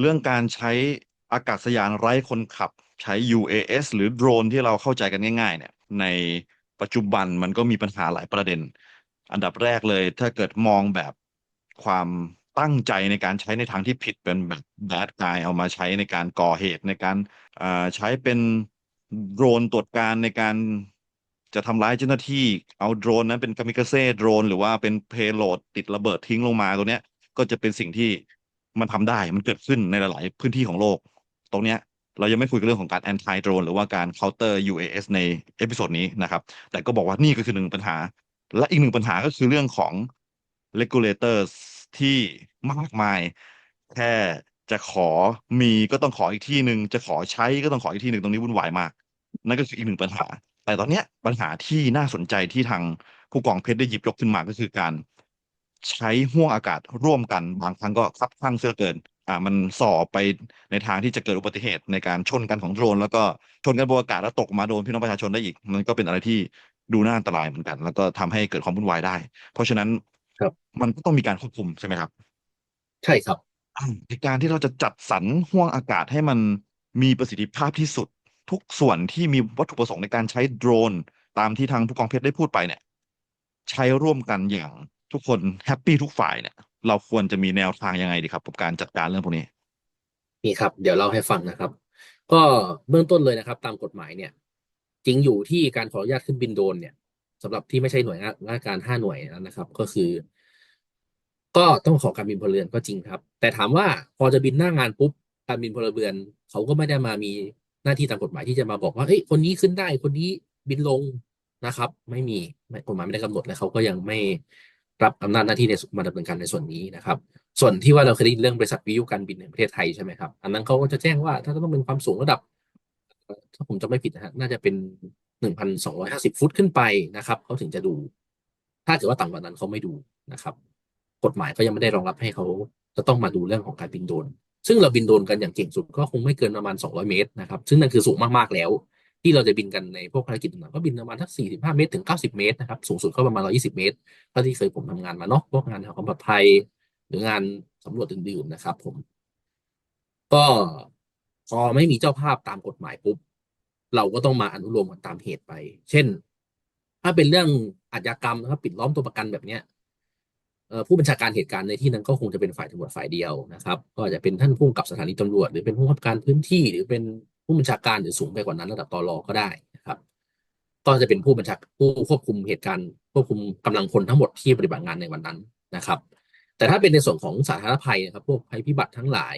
เรื่องการใช้อากาศยานไร้คนขับ ใช้ UAS หรือโดรนที่เราเข้าใจกันง่ายๆ เนี่ยในปัจจุบันมันก็มีปัญหาหลายประเด็น อันดับแรกเลยถ้าเกิดมองแบบความตั้งใจในการใช้ในทางที่ผิดเป็นแบบ bad guy เอามาใช้ในการก่อเหตุในการใช้เป็นโดรนตรวจการในการจะทำร้ายเจ้าหน้าที่เอาโดรนนั้นเป็นกามิกาเซ่โดรนหรือว่าเป็นเพโลดติดระเบิดทิ้งลงมาตัวเนี้ยก็จะเป็นสิ่งที่ มันทำได้มันเกิดขึ้นในหลาย ๆ พื้นที่ของโลก ตรงเนี้ยเรายังไม่คุยกันเรื่องของการ anti drone หรือว่าการ counter UAS ในเอพิโซดนี้นะครับ แต่ก็บอกว่านี่ก็คือหนึ่งปัญหา และอีกหนึ่งปัญหาก็คือเรื่องของ regulators ที่มากมาย แค่จะขอมีก็ต้องขออีกที่หนึ่งจะขอใช้ก็ต้องขออีกที่หนึ่งตรงนี้วุ่นวายมาก นั่นก็คืออีกหนึ่งปัญหา แต่ตอนเนี้ยปัญหาที่น่าสนใจที่ทางผู้กองเพชรได้หยิบยกขึ้นมาก็คือการ ใช้ห่วงอากาศร่วมกันบางครั้งก็คับข้างเสื้อเกินอ่ามันส่อไปในทางที่จะเกิดอุบัติเหตุในการชนกันของโดรน แล้วก็ชนกันบนอากาศแล้วตกมาโดนพี่น้องประชาชนได้อีก มันก็เป็นอะไรที่ดูน่าอันตรายเหมือนกัน แล้วก็ทำให้เกิดความวุ่นวายได้ เพราะฉะนั้นครับมันก็ต้องมีการควบคุมใช่ไหมครับ ใช่ครับอืมในการที่เราจะจัดสรรห่วงอากาศให้มันมีประสิทธิภาพที่สุด ทุกส่วนที่มีวัตถุประสงค์ในการใช้โดรน ตามที่ทางผู้กองเพชรได้พูดไปเนี่ย ใช้ร่วมกันอย่าง ทุกคนแฮปปี้ทุกฝ่ายเนี่ย เราควรจะมีแนวทางยังไงดีครับกับการจัดการเรื่องพวกนี้นี่ครับ เดี๋ยวเล่าให้ฟังนะครับ ก็เบื้องต้นเลยนะครับ ตามกฎหมายเนี่ย จริงอยู่ที่การขออนุญาตขึ้นบินโดรนเนี่ยสำหรับที่ไม่ใช่หน่วยงานการห้าหน่วยนั้นนะครับ ก็คือ ก็ต้องขอการบินพลเรือนก็จริงครับ แต่ถามว่าพอจะบินหน้างานปุ๊บการบินพลเรือนเขาก็ไม่ได้มามีหน้าที่ตามกฎหมายที่จะมาบอกว่าเฮ้ยคนนี้ขึ้นได้คนนี้บินลงนะครับ ไม่มีกฎหมายไม่ได้กำหนดและเขาก็ยังไม่ รับอำนาจหน้าที่ในมาดำเนินการในส่วนนี้นะครับ ส่วนที่ว่าเราเคยได้ยินเรื่องบริษัทวิทยุการบินแห่งประเทศไทยใช่ไหมครับ อันนั้นเขาก็จะแจ้งว่าถ้าต้องเป็นความสูงระดับ ถ้าผมจำไม่ผิดนะฮะน่าจะเป็นหนึ่งพันสองร้อยห้าสิบฟุตขึ้นไปนะครับเขาถึงจะดู ถ้าเกิดว่าต่ำกว่านั้นเขาไม่ดูนะครับ กฎหมายก็ยังไม่ได้รองรับให้เขาจะต้องมาดูเรื่องของการบินโดรนซึ่งเราบินโดรนกันอย่างเก่งสุดก็คงไม่เกินประมาณ 200 เมตรนะครับ ซึ่งนั่นคือสูงมากๆแล้ว ที่เราจะบินกันในพวกภารกิจต่างๆก็บินประมาณทัก45เมตรถึง90เมตรนะครับสูงสุดก็ประมาณ120เมตรเท่าที่เคยผมทำงานมาเนาะพวกงานความปลอดภัยหรืองานสำรวจอื่นๆนะครับ ผม ก็พอไม่มีเจ้าภาพตามกฎหมายปุ๊บเราก็ต้องมาอนุโลมกันตามเหตุไป เช่น ถ้าเป็นเรื่องอาชญากรรมนะครับปิดล้อมตัวประกันแบบเนี้ยผู้บัญชาการเหตุการณ์ในที่นั้นก็คงจะเป็นฝ่ายตำรวจฝ่ายเดียวนะครับ ก็อาจจะเป็นท่านผู้กับสถานีตำรวจ หรือเป็นผู้กับการพื้นที่หรือเป็น ผู้บัญชาการหรือสูงไปกว่านั้นระดับตรอก็ได้นะครับ ก็จะเป็นผู้บัญชาผู้ควบคุมเหตุการณ์ควบคุมกำลังพลทั้งหมดที่ปฏิบัติงานในวันนั้นนะครับ แต่ถ้าเป็นในส่วนของสาธารณภัยนะครับ พวกภัยพิบัติทั้งหลาย